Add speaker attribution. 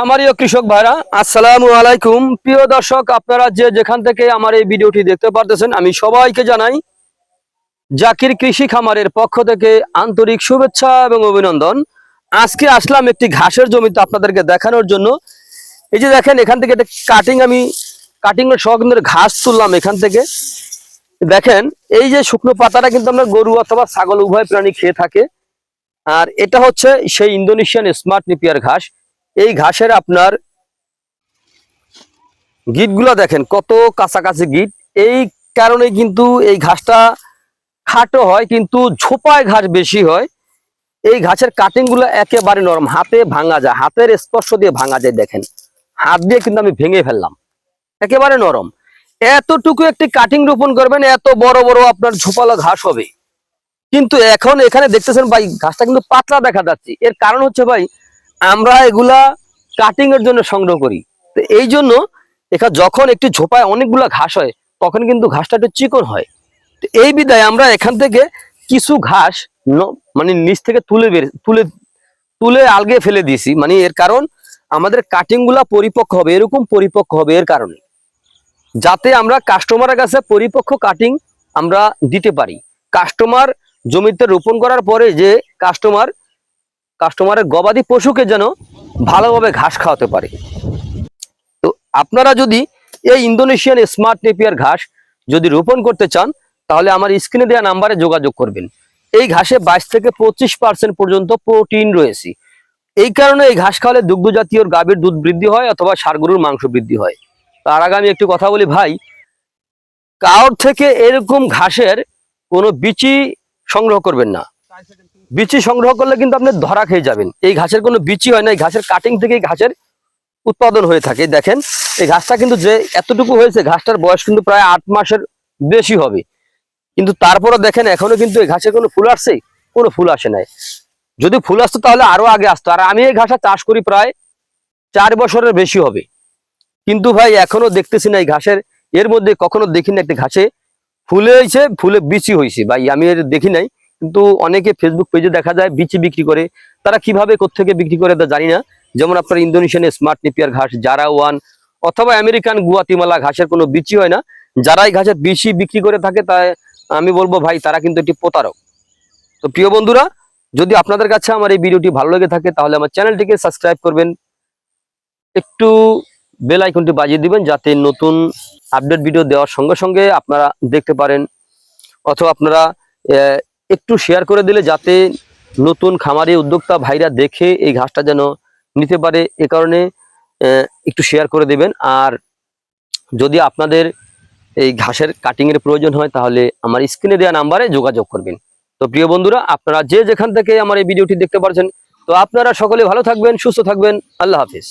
Speaker 1: খামারি ও কৃষক ভাইরা, আসসালামু আলাইকুম। প্রিয় দর্শক, আপনারা যে যেখান থেকে আমার এই ভিডিওটি দেখতে পারতেছেন, আমি সবাইকে জানাই জাকির কৃষি খামারের পক্ষ থেকে আন্তরিক শুভেচ্ছা এবং অভিনন্দন। আজকে আসলাম একটি ঘাসের জমিতে আপনাদেরকে দেখানোর জন্য। এই যে দেখেন, এখান থেকে কাটিং আমি কাটিং সহকেন্দ্রের ঘাস তুললাম এখান থেকে। দেখেন, এই যে শুকনো পাতাটা কিন্তু আমরা গরু অথবা ছাগল, উভয় প্রাণী খেয়ে থাকে। আর এটা হচ্ছে সেই ইন্দোনেশিয়ান স্মার্ট নিপিয়ার ঘাস। এই ঘাসের আপনার গিটগুলো দেখেন, কত কাছাকাছি গিট। এই কারণে কিন্তু এই ঘাসটা খাটো হয়, কিন্তু ঝোপায় ঘাস বেশি হয়। এই ঘাসের কাটিংগুলো একেবারে নরম, হাতে ভাঙা যায়, হাতের স্পর্শ দিয়ে ভাঙা যায়, দেখেন। হাত দিয়ে কিন্তু আমি ভেঙে ফেললাম, একেবারে নরম। এতটুকু একটি কাটিং রোপণ করবেন, এত বড় বড় আপনার ঝোপালো ঘাস হবে। কিন্তু এখন এখানে দেখতেছেন ভাই, ঘাসটা কিন্তু পাতলা দেখা যাচ্ছে। এর কারণ হচ্ছে ভাই আমরা এগুলা কাটিং এর জন্য সংগ্রহ করি। তো এই জন্য এখানে যখন একটি ঝোপায় অনেকগুলা ঘাস হয়, তখন কিন্তু ঘাসটা একটু চিকন হয়। তো এই বিদায় আমরা এখান থেকে কিছু ঘাস মানে নিচ থেকে তুলে বের, তুলে তুলে আলগে ফেলে দিয়েছি। মানে এর কারণ আমাদের কাটিংগুলা পরিপক্ক হবে, এরকম পরিপক্ক হবে এর কারণে। যাতে আমরা কাস্টমারের কাছে পরিপক্ক কাটিং আমরা দিতে পারি। কাস্টমার জমিতে রোপণ করার পরে যে কাস্টমার কাস্টমারের গবাদি পশুকে যেন ভালোভাবে ঘাস খাওয়াতে পারে। তো আপনারা যদি এই ইন্দোনেশিয়ান স্মার্ট নেপিয়ার ঘাস যদি রোপণ করতে চান, তাহলে আমার স্ক্রিনে দেওয়া নাম্বারে যোগাযোগ করবেন। এই ঘাসে বাইশ থেকে পঁচিশ পার্সেন্ট পর্যন্ত প্রোটিন রয়েছে। এই কারণে এই ঘাস খাওয়ালে দুগ্ধ জাতীয় গাভীর দুধ বৃদ্ধি হয় অথবা গরুর মাংস বৃদ্ধি হয়। তার আগে আমি একটু কথা বলি, ভাই কারোর থেকে এরকম ঘাসের কোনো বিচি সংগ্রহ করবেন না। বিচি সংগ্রহ করলে কিন্তু আপনি ধরা খেয়ে যাবেন। এই ঘাসের কোনো বিচি হয় না, এই ঘাসের কাটিং থেকে ঘাসের উৎপাদন হয়ে থাকে। দেখেন, এই ঘাসটা কিন্তু যে এতটুকু হয়েছে, ঘাসটার বয়স কিন্তু প্রায় আট মাসের বেশি হবে। কিন্তু তারপরে দেখেন, এখনও কিন্তু এই ঘাসে কোনো ফুল আসছে? কোনো ফুল আসে নাই। যদি ফুল আসতো তাহলে আরও আগে আসতো। আর আমি এই ঘাসটা চাষ করি প্রায় চার বছরের বেশি হবে। কিন্তু ভাই, এখনও দেখতেছি না এই ঘাসের। এর মধ্যে কখনো দেখিনি একটা ঘাসে। ফুলে হয়েছে ফুলে বিচি হয়েছে ভাই, আমি এর দেখি নাই। কিন্তু অনেকে ফেসবুক পেজে দেখা যায় বিচি বিক্রি করে। তারা কীভাবে কোথেকে বিক্রি করে তা জানি না। যেমন আপনার ইন্দোনেশিয়ান স্মার্ট নেপিয়ার ঘাস, জারা ওয়ান, অথবা আমেরিকান গুয়াতিমালা ঘাসের কোনো বিচি হয় না। যারাই ঘাসের বিচি বিক্রি করে থাকে তা আমি বলব ভাই, তারা কিন্তু একটি প্রতারক। তো প্রিয় বন্ধুরা, যদি আপনাদের কাছে আমার এই ভিডিওটি ভালো লেগে থাকে, তাহলে আমার চ্যানেলটিকে সাবস্ক্রাইব করবেন। একটু বেল আইকনটি বাজিয়ে দিবেন যাতে নতুন আপডেট ভিডিও দেওয়ার সঙ্গে সঙ্গে আপনারা দেখতে পারেন। অথবা আপনারা একটু শেয়ার করে দিলে যাতে নতুন খামারি উদ্যোক্তা ভাইরা দেখে এই ঘাসটা যেন নিতে পারে, এ কারণে একটু শেয়ার করে দেবেন। আর যদি আপনাদের এই ঘাসের কাটিংয়ের প্রয়োজন হয়, তাহলে আমার স্ক্রিনে দেওয়া নাম্বারে যোগাযোগ করবেন। তো প্রিয় বন্ধুরা, আপনারা যে যেখান থেকে আমার এই ভিডিওটি দেখতে পারছেন, তো আপনারা সকলে ভালো থাকবেন, সুস্থ থাকবেন। আল্লাহ হাফিজ।